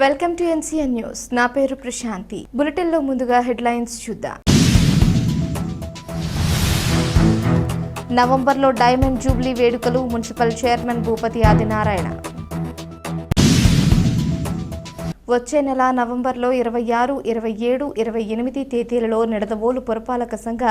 Welcome to NCN news. నా పేరు ప్రశాంతి. బులెటిన్లో ముందుగా హెడ్లైన్స్ చూద్దాం. నవంబర్లో డైమండ్ జూబ్లీ వేడుకలు మున్సిపల్ చైర్మన్ భూపతి ఆదినారాయణ. వచ్చే నెల నవంబర్లో ఇరవై ఆరు ఇరవై ఏడు ఇరవై ఎనిమిది తేదీలలో నిడదవోలు పురపాలక సంఘ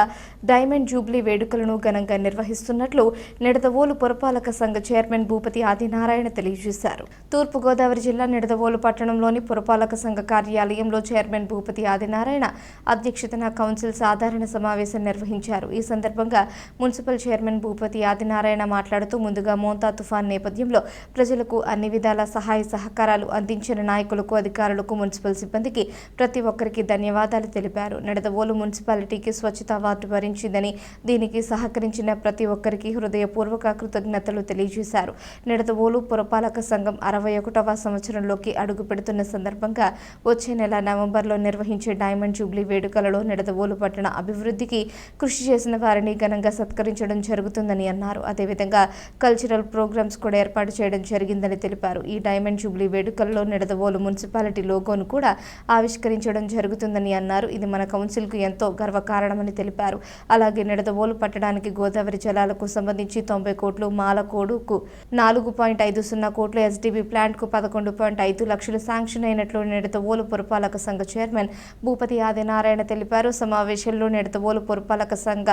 డైమండ్ జూబ్లీ వేడుకలను ఘనంగా నిర్వహిస్తున్నట్లు నిడదవోలు పురపాలక సంఘ చైర్మన్ భూపతి ఆదినారాయణ తెలియజేశారు. తూర్పుగోదావరి జిల్లా నిడదవోలు పట్టణంలోని పురపాలక సంఘ కార్యాలయంలో చైర్మన్ భూపతి ఆదినారాయణ అధ్యక్షతన కౌన్సిల్ సాధారణ సమావేశం నిర్వహించారు. ఈ సందర్భంగా మున్సిపల్ చైర్మన్ భూపతి ఆదినారాయణ మాట్లాడుతూ ముందుగా మోంతా తుఫాన్ నేపథ్యంలో ప్రజలకు అన్ని విధాల సహాయ సహకారాలు అందించిన నాయకులకు అధికారులకు మున్సిపల్ సిబ్బందికి ప్రతి ఒక్కరికి ధన్యవాదాలు తెలిపారు. నిడదవోలు మున్సిపాలిటీకి స్వచ్ఛత అవార్డు భరించిందని దీనికి సహకరించిన ప్రతి ఒక్కరికి హృదయపూర్వక కృతజ్ఞతలు తెలియజేశారు. నిడదవోలు పురపాలక సంఘం అరవై ఒకటవ సంవత్సరంలోకి అడుగు పెడుతున్న సందర్భంగా వచ్చే నెల నవంబర్లో నిర్వహించే డైమండ్ జూబ్లీ వేడుకలలో నిడదవోలు పట్టణ అభివృద్ధికి కృషి చేసిన వారిని ఘనంగా సత్కరించడం జరుగుతుందని అన్నారు. అదేవిధంగా కల్చరల్ ప్రోగ్రామ్స్ కూడా ఏర్పాటు చేయడం జరిగిందని తెలిపారు. ఈ డైమండ్ జూబ్లీ వేడుకల్లో నిడదవోలు మున్సిపాలిటీ లోగోను కూడా ఆవిష్కరించడం జరుగుతుందని అన్నారు. ఇది మన కౌన్సిల్కు ఎంతో గర్వకారణమని తెలిపారు. అలాగే నిడదవోలు పట్టడానికి గోదావరి జలాలకు సంబంధించి తొంభై కోట్లు మాలకోడుకు నాలుగు పాయింట్ ఐదు సున్నా కోట్లు ఎస్డీబీ ప్లాంట్కు పదకొండు పాయింట్ ఐదు లక్షలు శాంక్షన్ అయినట్లు నిడదవోలు పురపాలక సంఘ చైర్మన్ భూపతి ఆదినారాయణ తెలిపారు. సమావేశంలో నిడదవోలు పురపాలక సంఘ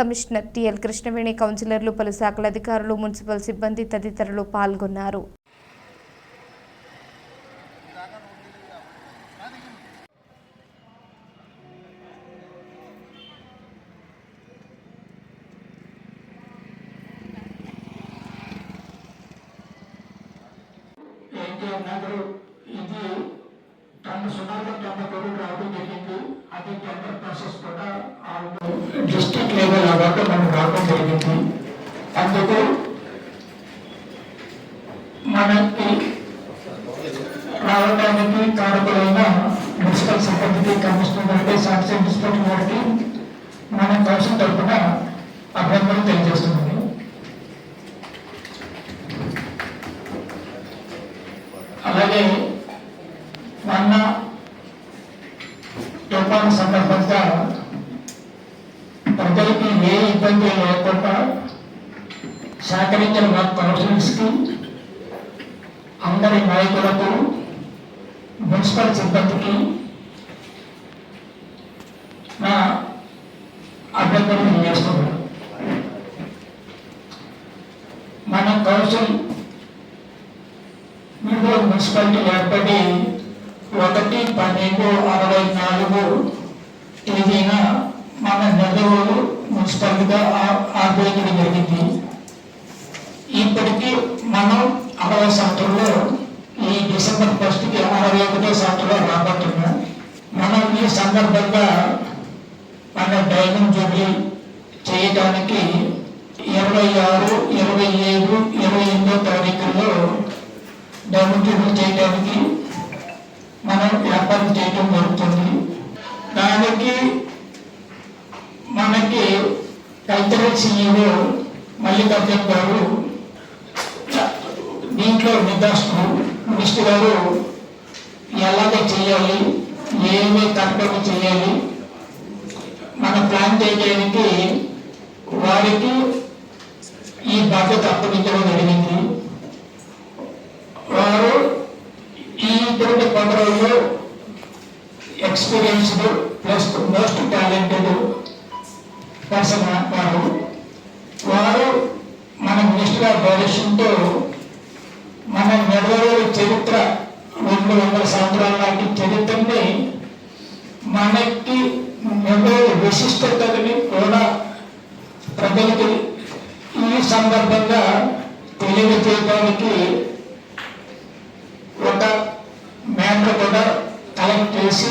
కమిషనర్ టిఎల్ కృష్ణవేణి కౌన్సిలర్లు పలు శాఖల అధికారులు మున్సిపల్ సిబ్బంది తదితరులు పాల్గొన్నారు. ఏంటి ఇది తను సుమారుగా తొంభై కోట్లు రావడం జరిగింది అది టెండర్ ప్రాసెస్ కూడా డిస్ట్రిక్ట్ లెవెల్ అవ్వక మనకు రావడం జరిగింది అందుకు మనకి రావడానికి కారకులైన మున్సిపల్ సిబ్బందికి కమిషనర్ గారికి సాక్షి మున్సిపల్ గారికి మన కౌన్సిల్ తరఫున అభ్యర్థులు తెలియజేస్తున్నాను. అలాగే మొన్న తుఫాను సందర్భంగా ప్రజలకి ఏ ఇబ్బంది లేకుండా సహకరించిన మా కౌన్సిలర్స్కి అందరి నాయకులకు మున్సిపల్ సిబ్బందికి నా అభ్యర్థన చేస్తున్నాను మన కౌన్సిల్ మీరు మున్సిపాలిటీ ఏర్పడి ఒకటి పన్నెండు అరవై నాలుగు తేదీన మన నెల్లూరు మున్సిపాలిటీగా ఆర్పించడం జరిగింది. ఇప్పటికీ మనం అరవై సంవత్సరంలో డిసెంబర్ ఫస్ట్కి అరవై ఒకటో సంవత్సరం రాబోతున్నాం. మనం ఈ సందర్భంగా మన డైమండ్ జూబ్లీ చేయడానికి ఇరవై ఆరు ఇరవై ఏడు ఇరవై ఎనిమిదో తారీఖుల్లో డెమోక్రటీ చేయడానికి మనం వ్యాపారం చేయడం జరుగుతుంది. దానికి మనకి కల్చరల్ సీఈఓ మల్లికార్జున్ గారు దీంట్లో నిర్దేశనం రామకృష్ణ గారు ఎలాగ చేయాలి ఏమి కరెక్ట్గా చేయాలి మన ప్లాన్ చేయడానికి వారికి ఈ బాధ్యత అప్పగించడం జరిగింది. వారు ఈ ఇటువంటి కొందరులో experienced plus most talented person వారు. వారు మన మినిస్టర్ డైరెక్షన్తో మన నెలవేరు రెండు వందల సంవత్సరాల నాటి చరిత్రని మనకి నెలవేరు విశిష్టతని కూడా ప్రజలకి ఈ సందర్భంగా తెలియజేయడానికి ఒక మ్యాటర్ కూడా కలెక్ట్ చేసి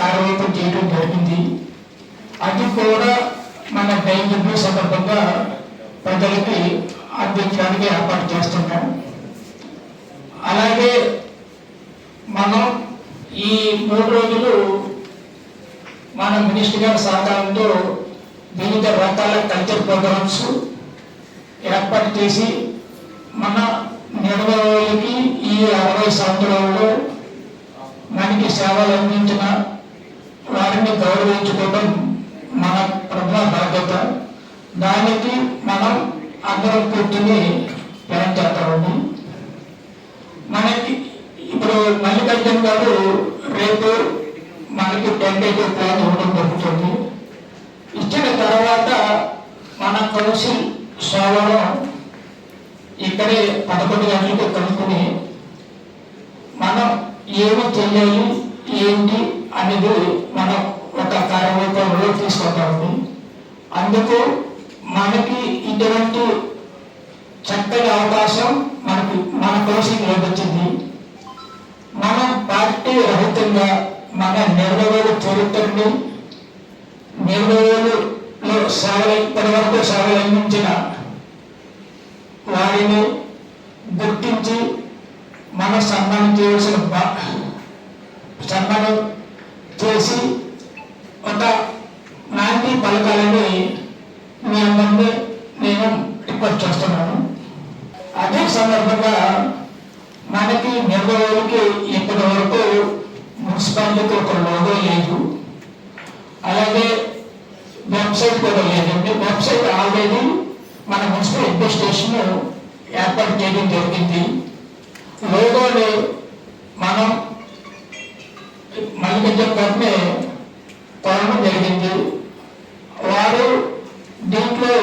కార్యరూపం చేయడం జరిగింది. అది కూడా మన డైలీ సందర్భంగా ప్రజలకి అందించడానికి ఏర్పాటు చేస్తున్నాం. అలాగే మనం ఈ మూడు రోజులు మన మినిస్టర్ గారి సహకారంతో వివిధ రకాల కల్చర్ ప్రోగ్రామ్స్ ఏర్పాటు చేసి మన నిడదవోళ్ళకి ఈ అరవై సంవత్సరాల్లో సేవలు అందించిన వారిని గౌరవించుకోవడం మన ప్రథమ బాధ్యత. దానికి మనం అందరం కూర్చుని ప్లాన్ మనకి ఇప్పుడు మల్లికార్జున గారు రేపు మనకి టెన్ టెంటేటివ్ ప్లాన్ ఇవ్వడం జరుగుతుంది. ఇచ్చిన తర్వాత మన కౌన్సిల్ సోమవారం ఇక్కడే పదకొండు గంటలకు కలుసుకుని మనం ఏమి చెయ్యాలి ఏంటి అనేది మనం ఒక కార్యరూపంలో తీసుకుంటాము అందుకు మనకి ఇటువంటి చక్కటి అవకాశం మనకి మన కోసం లభించింది. మన నిర్వహణ చరిత్రని నిర్వహణలో సేవలు ఇప్పటి వరకు సేవలు అందించిన వారిని గుర్తించి మన సన్మానం చేయవలసిన సన్మానం చేసి ఒక నాంది పలకాలని మీ అందరినీ నేను రిక్వెస్ట్ చేస్తున్నాను. అదే సందర్భంగా మనకి నిర్వహణకి ఇప్పటి వరకు మున్సిపాలిటీకి ఒక లోగో లేదు. అలాగే వెబ్సైట్ కూడా లేదండి వెబ్సైట్ ఆల్రెడీ మన మున్సిపల్ అడ్మినిస్ట్రేషన్ ఏర్పాటు చేయడం జరిగింది. లోగోలు మనం మల్లికంజం గారిని కొనడం జరిగింది. వారు దీంట్లో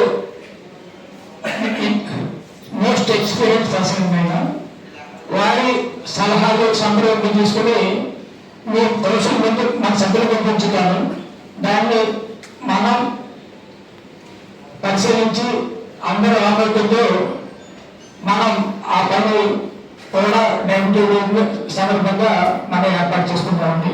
మోస్ట్ ఎక్స్పీరియన్స్ పర్సన్ మీద వారి సలహాలు సంప్రదింపు తీసుకుని మీ ముందు మన సభ్యులు పంపించుతాను. దాన్ని మనం పరిశీలించి అందరూ ఆమోదంతో మనం ఆ పని కూడా నెగిటివ్ సందర్భంగా మనం ఏర్పాటు చేసుకుంటామండి.